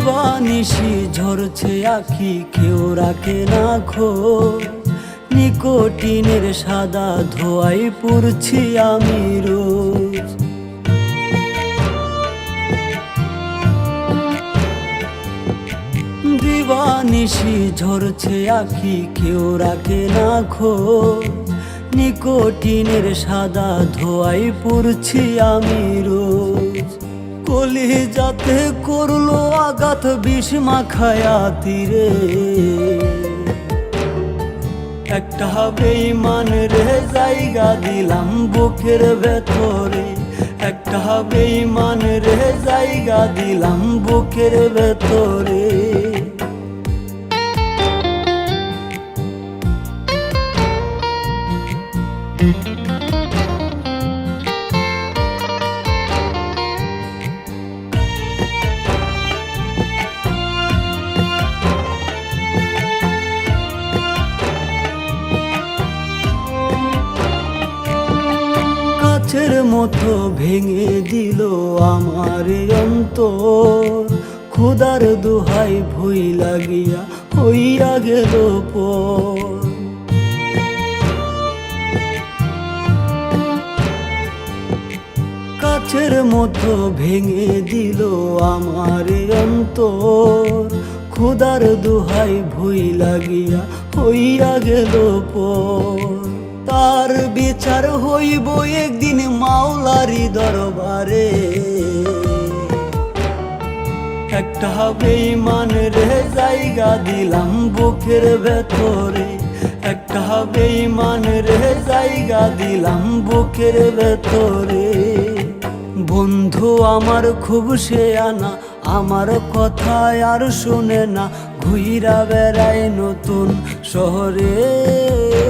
দিবানিশি ঝরছে আখি, কেউ রাখে না খো নিকোটিনের সাদা ধোয়াই পুরছি আমি রোজ। দিবানিশি ঝরছে আখি, কেউ রাখে না খো নিকোটিনের সাদা ধোয়াই পুরছি আমি রোজ। কলি যাতে করল আঘাত বিষ মাখায়া তীরে। একটা বেইমান রে জায়গা দিলাম বুকের ভেতরে। একটা বেইমান রে জায়গা দিলাম বুকের ভেতরে। কাছের মতো ভেঙে দিল আমার অন্তর। খুদার দুহাই ভুই লাগিয়া হইয়া গেল পর। কাছের মতো ভেঙে দিল আমার অন্তর। খুদার দুহাই ভুই লাগিয়া হইয়া গেল পর। তার বিচার হইব একদিন মাওলারি দরবারে। একটা বেইমান রে জায়গা দিলাম বুকের ভেতরে। একটা বেইমান রে জায়গা দিলাম বুকের ভেতরে। বন্ধু আমার খুব সে আনা, আমার কথায় আর শুনে না। ঘুইরা বেড়ায় নতুন শহরে।